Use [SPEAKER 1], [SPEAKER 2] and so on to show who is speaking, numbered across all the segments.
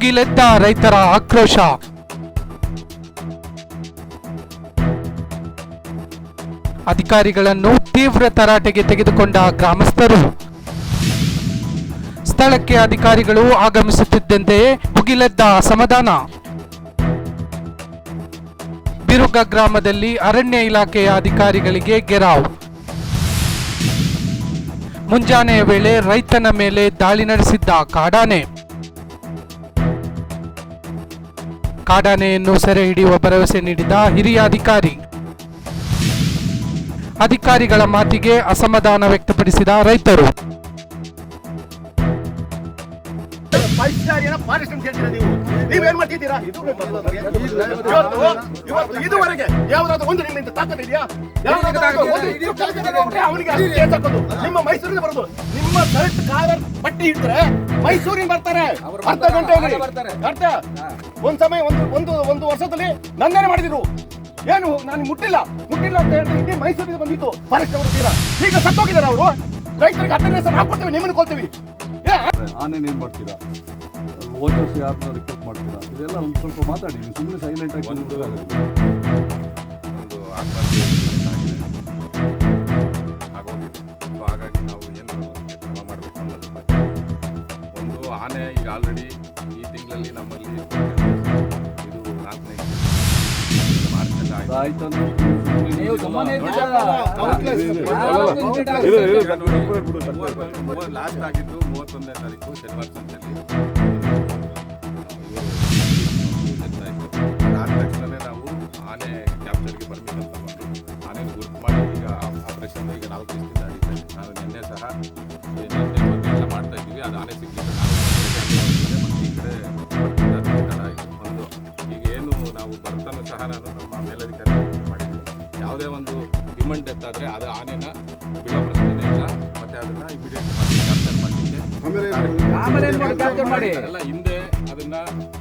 [SPEAKER 1] ಭುಗಿಲೆದ್ದ ರೈತರ ಆಕ್ರೋಶ. ಅಧಿಕಾರಿಗಳನ್ನು ತೀವ್ರ ತರಾಟೆಗೆ ತೆಗೆದುಕೊಂಡ ಗ್ರಾಮಸ್ಥರು. ಸ್ಥಳಕ್ಕೆ ಅಧಿಕಾರಿಗಳು ಆಗಮಿಸುತ್ತಿದ್ದಂತೆಯೇ ಭುಗಿಲೆದ್ದ ಅಸಮಾಧಾನ. ಬಿರುಗ ಗ್ರಾಮದಲ್ಲಿ ಅರಣ್ಯ ಇಲಾಖೆಯ ಅಧಿಕಾರಿಗಳಿಗೆ ಗೆರಾವ್. ಮುಂಜಾನೆಯ ವೇಳೆ ರೈತನ ಮೇಲೆ ದಾಳಿ ನಡೆಸಿದ್ದ ಕಾಡಾನೆ. ಕಾಡಾನೆಯನ್ನು ಸೆರೆ ಹಿಡಿಯುವ ಭರವಸೆ ನೀಡಿದ ಹಿರಿಯ ಅಧಿಕಾರಿ. ಅಧಿಕಾರಿಗಳ ಮಾತಿಗೆ ಅಸಮಾಧಾನ ವ್ಯಕ್ತಪಡಿಸಿದ ರೈತರು.
[SPEAKER 2] ನೀವೇನ್ ಮಾಡ್ತಿದ್ದೀರಾ? ಇದುವರೆಗೆ ಯಾವ್ದಾದ್ರು ಒಂದು ನಿಮ್ಮಿಂದ ತಾಕತ್ ಇದೆಯಾ? ಅವನಿಗೆ ನಿಮ್ಮ ಮೈಸೂರಿಂದ ಬರೋದು. ನಿಮ್ಮ ಕರೆಕ್ಟ್ ಕಾಲರ್ ಪಟ್ಟಿ ಇಟ್ರೆ ಮೈಸೂರಿನ ಬರ್ತಾರೆ. ಅರ್ಧ ಗಂಟೆ ಬರ್ತಾರೆ. ಅರ್ಧ. ಒಂದ್ ಸಮಯ ಒಂದು ಒಂದು ಒಂದು ವರ್ಷದಲ್ಲಿ ನಂದೇನೆ ಮಾಡಿದ್ರು. ಏನು ನಾನು ಮುಟ್ಟಿಲ್ಲ. ಮುಟ್ಟಿಲ್ಲ ಅಂತ ಹೇಳಿದ್ರೆ ಇಡೀ ಮೈಸೂರಿಗೆ ಬಂದಿತ್ತು ಫಾರೆಸ್ಟ್ ಅವರು ತೀರಾ ಈಗ ಸತ್ತೋಗಿದ್ದಾರೆ ಅವರು. ರೈತರಿಗೆ ಹತ್ತನೇ ಹಾಕ್ಬಿಡ್ತೀವಿ ನಿಮ್ಮನ್ನು ಕೊಡ್ತೀವಿ. ಏ,
[SPEAKER 3] ಆನೇನು ಏನು ಮಾಡ್ತೀರಾ? ವೋಟರ್ಸ್ ಯಾರನ್ನ ರಿಕ್ವೆಸ್ಟ್ ಮಾಡ್ತೀರಾ? ಇದೆಲ್ಲ ಒಂದು ಸ್ವಲ್ಪ ಮಾತಾಡಿ ನೀವು ಸುಮ್ಮನೆ ಸೈಲೆಂಟ್ ಆಗಿ
[SPEAKER 4] ಒಂದು ಆತ್ಮಹತ್ಯೆ ಆಗೋಗಿದೆ ಸೊ ಹಾಗಾಗಿ ನಾವು ಏನು ಕ್ರಮ ಮಾಡಬೇಕು ಅನ್ನೋದ್ರ ಬಗ್ಗೆ ಒಂದು ಆನೆ ಈಗ ಆಲ್ರೆಡಿ ಈ ತಿಂಗಳಲ್ಲಿ ನಮ್ಮಲ್ಲಿ ಆಯಿತು. ಲಾಸ್ಟ್ ಆಗಿದ್ದು ಮೂವತ್ತೊಂದನೇ ತಾರೀಕು ಶನಿವಾರ ಸಂತೆಯಲ್ಲಿ ಯಾವುದೇ ಒಂದು ಡಿಮಂಡ್ ಡೆತ್ ಆದರೆ ಅದು ಆನೆನ ಬಿಡೋ ಪ್ರಶ್ನೆ ಇಲ್ಲ. ಮತ್ತೆ ಅದನ್ನ ಇಮಿಡಿಯೇಟ್ ಮಾಡಿ ಕ್ಯಾಪ್ಚರ್
[SPEAKER 5] ಮಾಡಿದ್ದೆ
[SPEAKER 4] ಎಲ್ಲ ಹಿಂದೆ ಅದನ್ನ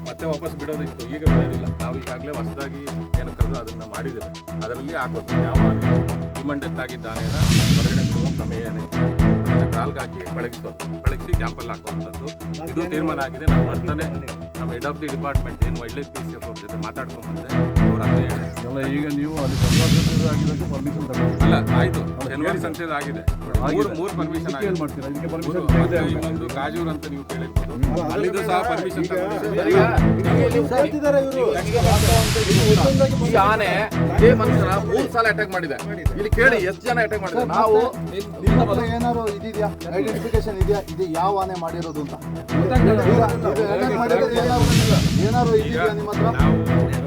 [SPEAKER 4] ಮತ್ತೆ ವಾಪಸ್ ಬಿಡೋದಿತ್ತು. ಈಗ ಬಿಡೋದಿಲ್ಲ. ನಾವು ಈಗಾಗಲೇ ಹೊಸದಾಗಿ ಏನು ಕರೆದು ಅದನ್ನ ಮಾಡಿದ್ದೇವೆ. ಅದರಲ್ಲಿ ಹಾಕೋದು ಯಾವ ಡಿಮಂಡ್ ಡೆತ್ ಆಗಿದ್ದಾನೆನ ಹೊರಗಡೆ ಬಿಡುವ ಪ್ರಮೇಯನೇ. ಹಾಕಿ ಬೆಳಗಿಸೋದು ಬೆಳಗಿಸಿ ಕ್ಯಾಂಪಲ್ಲಿ ಹಾಕುವಂಥದ್ದು. ಇದು ತೀರ್ಮಾನ ಆಗಿದೆ. ನಾವು ಬರ್ತಾನೆ ನಮ್ಮ ಹೆಡ್ ಆಫ್ ದಿ ಡಿಪಾರ್ಟ್ಮೆಂಟ್ ಏನು ವೈಲ್ಡ್ ಲೈಫ್ ಪಿ ಸಿ ಅವ್ರ ಜೊತೆ ಮಾತಾಡ್ಕೊಂಡು ಬಂದೆ ಅವ್ರು ಅಂತ ಹೇಳಿದ್ರು
[SPEAKER 3] ಎಲ್ಲ ಈಗ ನೀವು ಅಲ್ಲಿ ಪರ್ಮಿಷನ್
[SPEAKER 4] ಅಲ್ಲ ಆಯ್ತು. ಜನವರಿ ಸಂಸ್ಥೆದು ಆಗಿದೆ. ಮೂರು ಮೂರು ಪರ್ಮಿಷನ್
[SPEAKER 3] ಏನು
[SPEAKER 4] ಆಗಿದೆ.
[SPEAKER 3] ಮಾಡ್ತೀರಾ?
[SPEAKER 4] ಇನ್ನೊಂದು ಕಾಜೂರ್ ಅಂತ ನೀವು ಕೇಳಿರ್ಬೋದು. ಅಲ್ಲಿದ್ದು ಸಹ ಪರ್ಮಿಷನ್
[SPEAKER 2] ಈ ಆನೆ ಇದೇ ಮನುಷ್ಯನ ಮೂರು ಸಲ ಅಟ್ಯಾಕ್ ಮಾಡಿದೆ. ಇಲ್ಲಿ ಕೇಳಿ ಎಷ್ಟು ಜನ ಅಟ್ಯಾಕ್ ಮಾಡಿದೆ ನಾವು
[SPEAKER 6] ನಿಮ್ಮ ಹತ್ರ ಏನಾದ್ರು ಇದಿದೆಯಾ? ಐಡೆಂಟಿಫಿಕೇಶನ್ ಇದೆಯಾ? ಇದು ಯಾವ ಆನೆ ಮಾಡಿರೋದು ಅಂತ. ಏನಾದ್ರು ಇದೆಯಾ ನಿಮ್ಮ ಹತ್ರ?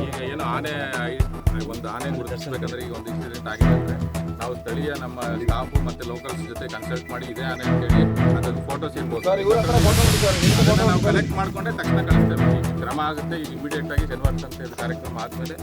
[SPEAKER 4] ಈಗ ಏನು ಆನೆ ಐ- ಒಂದು ಆನೆ ಗುರುತಿಸಬೇಕಂದ್ರೆ ಈಗ ಒಂದು ಇನ್ಸಿಡೆಂಟ್ ಆಗಿದೆ ಅಂದ್ರೆ ನಾವು ಸ್ಥಳೀಯ ನಮ್ಮ ಸ್ಟಾಫ್ ಮತ್ತೆ ಲೋಕಲ್ಸ್ ಜೊತೆ ಕನ್ಸಲ್ಟ್ ಮಾಡಿ ಇದೆ ಆನೆ ಅಂತೇಳಿ ಅದನ್ನು ಫೋಟೋಸ್ ಇರ್ಬೋದು ಅದನ್ನ ನಾವು ಕಲೆಕ್ಟ್ ಮಾಡ್ಕೊಂಡೆ ತಕ್ಷಣ ಕಳಿಸ್ತೇವೆ ಈಗ ಕ್ರಮ ಆಗುತ್ತೆ ಈಗ ಇಮಿಡಿಯೇಟ್ ಆಗಿ ಶನಿವಾರ ಸಂತೆ ಕಾರ್ಯಕ್ರಮ ಆದ್ಮೇಲೆ.